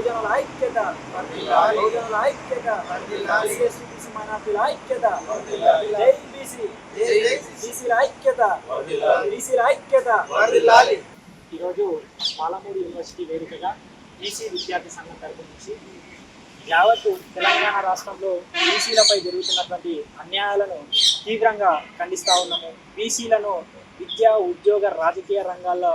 బహుజనుల ఐక్యత. బహుజనుల ఐక్యత. ఎస్సీ బీసీ మైనార్టీల ఐక్యత. జై బీసీ బీసీల ఐక్యత. బీసీల ఐక్యత. ఈరోజు పాలమూరు యూనివర్సిటీ వేదికగా బీసీ విద్యార్థి సంఘం తరపు నుంచి యావత్ తెలంగాణ రాష్ట్రంలో బీసీలపై జరుగుతున్నటువంటి అన్యాయాలను తీవ్రంగా ఖండిస్తా ఉన్నాము. బీసీలను విద్యా ఉద్యోగ రాజకీయ రంగాల్లో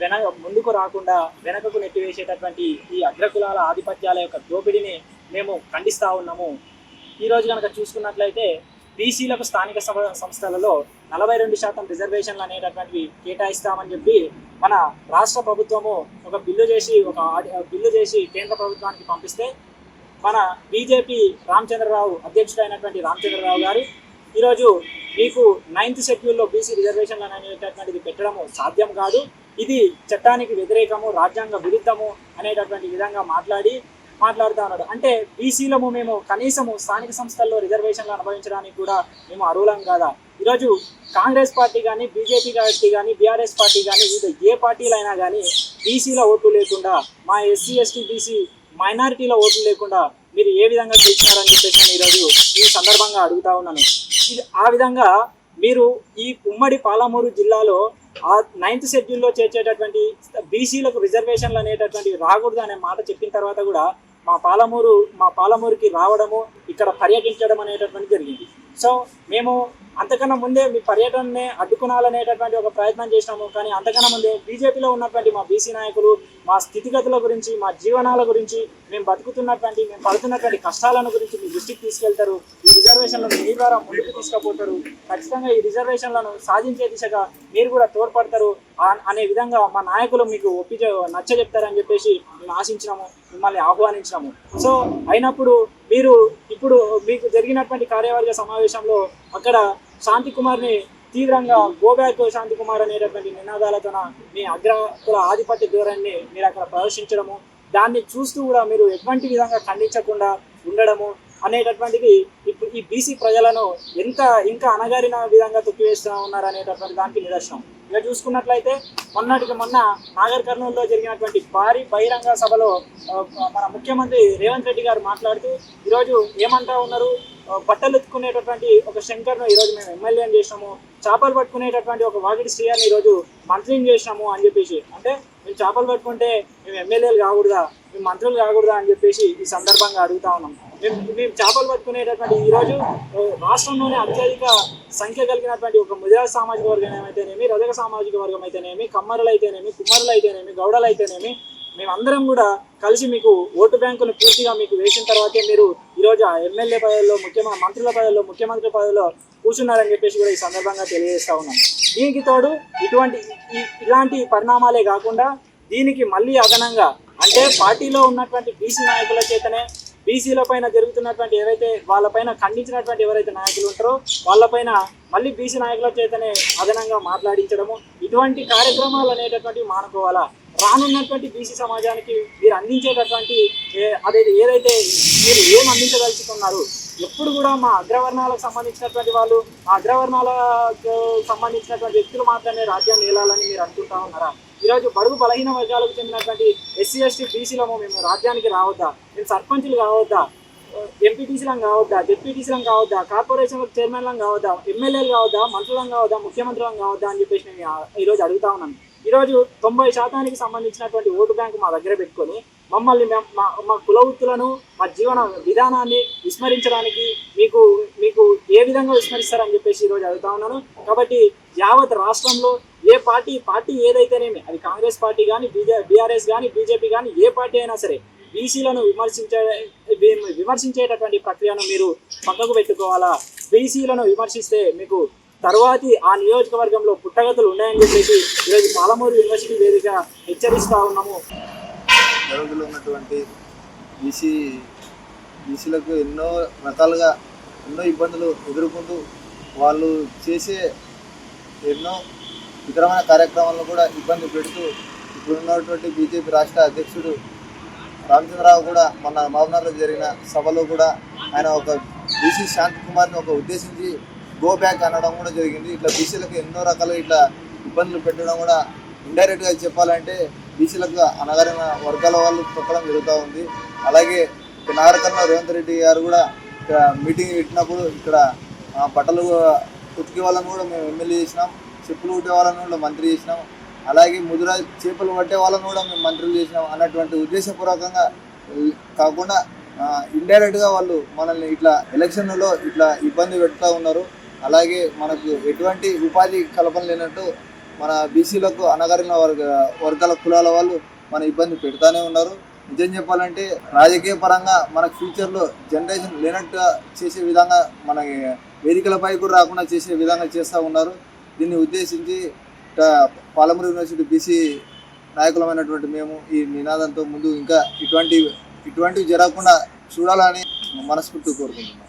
వెన ముందుకు రాకుండా వెనకకు నెట్టివేసేటటువంటి ఈ అగ్రకులాల ఆధిపత్యాల యొక్క దోపిడీని మేము ఖండిస్తూ ఉన్నాము. ఈరోజు కనుక చూసుకున్నట్లయితే బీసీలకు స్థానిక సంస్థలలో నలభై రెండు శాతం రిజర్వేషన్లు అనేటటువంటివి కేటాయిస్తామని చెప్పి మన రాష్ట్ర ప్రభుత్వము ఒక బిల్లు చేసి ఒక బిల్లు చేసి కేంద్ర ప్రభుత్వానికి పంపిస్తే మన బీజేపీ రామచంద్రరావు అధ్యక్షుడైనటువంటి రామచంద్రరావు గారు ఈరోజు మీకు నైన్త్ షెడ్యూల్లో బీసీ రిజర్వేషన్లు అనేటటువంటిది పెట్టడము సాధ్యం కాదు. ఇది చట్టానికి వ్యతిరేకము రాజ్యాంగ విరుద్ధము అనేటటువంటి విధంగా మాట్లాడి మాట్లాడుతూ ఉన్నాడు. అంటే బీసీలము మేము కనీసము స్థానిక సంస్థల్లో రిజర్వేషన్లు అనుభవించడానికి కూడా మేము అర్హులం కాదా? ఈరోజు కాంగ్రెస్ పార్టీ కానీ బీజేపీ పార్టీ కానీ బీఆర్ఎస్ పార్టీ కానీ వివిధ ఏ పార్టీలైనా కానీ బీసీల ఓట్లు లేకుండా మా ఎస్సీ ఎస్టీ బీసీ మైనారిటీల ఓట్లు లేకుండా మీరు ఏ విధంగా గెలిచినారని చెప్పేసి నేను ఈరోజు ఈ సందర్భంగా అడుగుతా ఉన్నాను. ఇది ఆ విధంగా మీరు ఈ ఉమ్మడి పాలమూరు జిల్లాలో ఆ నైన్త్ షెడ్యూల్లో చేర్చేటటువంటి బీసీలకు రిజర్వేషన్లు అనేటటువంటివి రాకూడదు అనే మాట చెప్పిన తర్వాత కూడా మా పాలమూరు మా పాలమూరుకి రావడము ఇక్కడ పర్యటించడం అనేటటువంటి జరిగింది. సో మేము అంతకన్నా ముందే మీ పర్యటననే అడ్డుకునాలనేటటువంటి ఒక ప్రయత్నం చేసినాము. కానీ అంతకన్నా ముందే బీజేపీలో ఉన్నటువంటి మా బీసీ నాయకులు మా స్థితిగతుల గురించి మా జీవనాల గురించి మేము బతుకుతున్నటువంటి మేము పడుతున్నటువంటి కష్టాలను గురించి మీ దృష్టికి తీసుకెళ్తారు. ఈ రిజర్వేషన్లను మీ ద్వారా ముందుకు తీసుకుపోతారు. ఖచ్చితంగా ఈ రిజర్వేషన్లను సాధించే దిశగా మీరు కూడా తోడ్పడతారు అనే విధంగా మా నాయకులు మీకు ఒప్పి నచ్చ చెప్తారని చెప్పేసి మేము ఆశించినాము మిమ్మల్ని ఆహ్వానించినాము. సో అయినప్పుడు మీరు ఇప్పుడు మీకు జరిగినటువంటి కార్యవర్గ సమావేశంలో అక్కడ శాంతి కుమార్ని తీవ్రంగా గోబ్యాక్ శాంతి కుమార్ అనేటటువంటి నినాదాలతోన మీ అగ్రకుల ఆధిపత్య ధోరణిని మీరు అక్కడ ప్రదర్శించడము దాన్ని చూస్తూ కూడా మీరు ఎటువంటి విధంగా ఖండించకుండా ఉండడము అనేటటువంటిది ఇప్పుడు ఈ బీసీ ప్రజలను ఎంత ఇంకా అణగారిన విధంగా తొక్కివేస్తూ ఉన్నారు అనేటటువంటి దానికి నిదర్శనం. ఇక చూసుకున్నట్లయితే మొన్నటికి మొన్న నాగర్ కర్నూలులో జరిగినటువంటి భారీ బహిరంగ సభలో మన ముఖ్యమంత్రి రేవంత్ రెడ్డి గారు మాట్లాడుతూ ఈరోజు ఏమంటా ఉన్నారు? బట్టలు ఎత్తుకునేటటువంటి ఒక శంకర్ను ఈరోజు మేము ఎమ్మెల్యేని చేసినాము చేపలు పట్టుకునేటటువంటి ఒక వాగిడి శ్రీయాన్ని ఈరోజు మంత్రిని చేసినాము అని చెప్పేసి. అంటే మేము చేపలు పట్టుకుంటే మేము ఎమ్మెల్యేలు కాకూడదా మేము మంత్రులు కాకూడదా అని చెప్పేసి ఈ సందర్భంగా అడుగుతా ఉన్నాం. మేము మేము చేపలు పట్టుకునేటటువంటి ఈరోజు రాష్ట్రంలోనే అత్యధిక సంఖ్య కలిగినటువంటి ఒక ముదిరాజ్ సామాజిక వర్గం ఏమైతేనేమి రజక సామాజిక వర్గం అయితేనేమి కమ్మరులు అయితేనేమి కుమ్మరులు అయితేనేమి గౌడలు అయితేనేమి మేమందరం కూడా కలిసి మీకు ఓటు బ్యాంకును పూర్తిగా మీకు వేసిన తర్వాతే మీరు ఈరోజు ఎమ్మెల్యే పదవిలో ముఖ్యమంత్రి మంత్రుల పదవిలో ముఖ్యమంత్రి పదవిలో కూర్చున్నారని చెప్పేసి కూడా ఈ సందర్భంగా తెలియజేస్తా ఉన్నాం. దీనికి తోడు ఇటువంటి ఇలాంటి పరిణామాలే కాకుండా దీనికి మళ్ళీ అదనంగా అంటే పార్టీలో ఉన్నటువంటి బీసీ నాయకుల చేతనే బీసీల పైన జరుగుతున్నటువంటి ఏవైతే వాళ్ళపైన ఖండించినటువంటి ఎవరైతే నాయకులు ఉంటారో వాళ్ళపైన మళ్ళీ బీసీ నాయకుల చేతనే అదనంగా మాట్లాడించడము ఇటువంటి కార్యక్రమాలు అనేటటువంటివి మానుకోవాలా? రానున్నటువంటి బీసీ సమాజానికి మీరు అందించేటటువంటి అదైతే అదే ఏదైతే మీరు ఏం అందించదలుచుకున్నారు ఎప్పుడు కూడా మా అగ్రవర్ణాలకు సంబంధించినటువంటి వాళ్ళు ఆ అగ్రవర్ణాలకు సంబంధించినటువంటి వ్యక్తులు మాత్రమే రాజ్యాన్ని ఏలాలని మీరు అనుకుంటా ఉన్నారా? ఈరోజు బడుగు బలహీన వర్గాలకు చెందినటువంటి ఎస్సీ ఎస్టీ బీసీలము మేము రాజ్యానికి రావద్దా? మేము సర్పంచులు కావద్దా? ఎంపీటీసీలం కావద్దా? డిప్యూటీసీలం కావద్దా? కార్పొరేషన్ చైర్మన్లం కావద్దా? ఎమ్మెల్యేలు కావద్దా? మంత్రులం కావద్దా? ముఖ్యమంత్రులం కావద్దా అని చెప్పేసి నేను ఈరోజు అడుగుతా ఉన్నాను. ఈరోజు తొంభై శాతానికి సంబంధించినటువంటి ఓటు బ్యాంకు మా దగ్గర పెట్టుకొని మమ్మల్ని మా మా కుల వృత్తులను మా జీవన విధానాన్ని విస్మరించడానికి మీకు మీకు ఏ విధంగా విస్మరిస్తారని చెప్పేసి ఈరోజు అడుగుతా ఉన్నాను. కాబట్టి యావత్ రాష్ట్రంలో ఏ పార్టీ పార్టీ ఏదైతేనేమి అది కాంగ్రెస్ పార్టీ కానీ బీజే బీఆర్ఎస్ కానీ బీజేపీ కానీ ఏ పార్టీ అయినా సరే బీసీలను విమర్శించే విమర్శించేటటువంటి ప్రక్రియను మీరు పక్కకు పెట్టుకోవాలా? బీసీలను విమర్శిస్తే మీకు తర్వాతి ఆ నియోజకవర్గంలో పుట్టగతులు ఉన్నాయని చెప్పేసి ఈరోజు పాలమూరు యూనివర్సిటీ వేదిక హెచ్చరిస్తా ఉన్నాము. రోజులు ఉన్నటువంటి బీసీ బీసీలకు ఎన్నో రకాలుగా ఎన్నో ఇబ్బందులు ఎదుర్కొంటూ వాళ్ళు చేసే ఎన్నో విక్రమైన కార్యక్రమాలను కూడా ఇబ్బంది పెడుతూ ఇప్పుడున్నటువంటి బీజేపీ రాష్ట్ర అధ్యక్షుడు రామచంద్రరావు కూడా మొన్న మహబూబ్నగర్లో జరిగిన సభలో కూడా ఆయన ఒక బీసీ శాంతి కుమార్ని ఒక ఉద్దేశించి గో బ్యాక్ అనడం కూడా జరిగింది. ఇట్లా బీసీలకు ఎన్నో రకాల ఇట్లా ఇబ్బందులు పెట్టడం కూడా ఇండైరెక్ట్గా చెప్పాలంటే బీసీలకు అనగారిన వర్గాల వాళ్ళు తొక్కడం జరుగుతూ ఉంది. అలాగే ఇక నాగరికర్ణ రేవంత్ రెడ్డి గారు కూడా ఇక్కడ మీటింగ్ పెట్టినప్పుడు ఇక్కడ బట్టలు ఉతికే వాళ్ళని కూడా మేము ఎమ్మెల్యే చేసినాం. చెప్పులు కుట్టే వాళ్ళని కూడా మంత్రి చేసినాం. అలాగే ముదురా చేపలు పట్టే వాళ్ళని కూడా మేము మంత్రులు చేసినాం అన్నటువంటి ఉద్దేశపూర్వకంగా కాకుండా ఇండైరెక్ట్గా వాళ్ళు మనల్ని ఇట్లా ఎలక్షన్లలో ఇట్లా ఇబ్బంది పెడతా ఉన్నారు. అలాగే మనకు ఎటువంటి ఉపాధి కల్పన లేనట్టు మన బీసీలకు అనగారిన వర్గ వర్గాల కులాల వాళ్ళు మన ఇబ్బంది పెడతానే ఉన్నారు. నిజం చెప్పాలంటే రాజకీయ పరంగా మనకు ఫ్యూచర్లో జనరేషన్ లేనట్టుగా చేసే విధంగా మన వేదికలపై కూడా రాకుండా చేసే విధంగా చేస్తూ ఉన్నారు. దీన్ని ఉద్దేశించి పాలమూరు యూనివర్సిటీ బీసీ నాయకులమైనటువంటి మేము ఈ నినాదంతో ముందు ఇంకా ఇటువంటి ఇటువంటివి జరగకుండా చూడాలని మనస్ఫూర్తి కోరుకుంటున్నాం.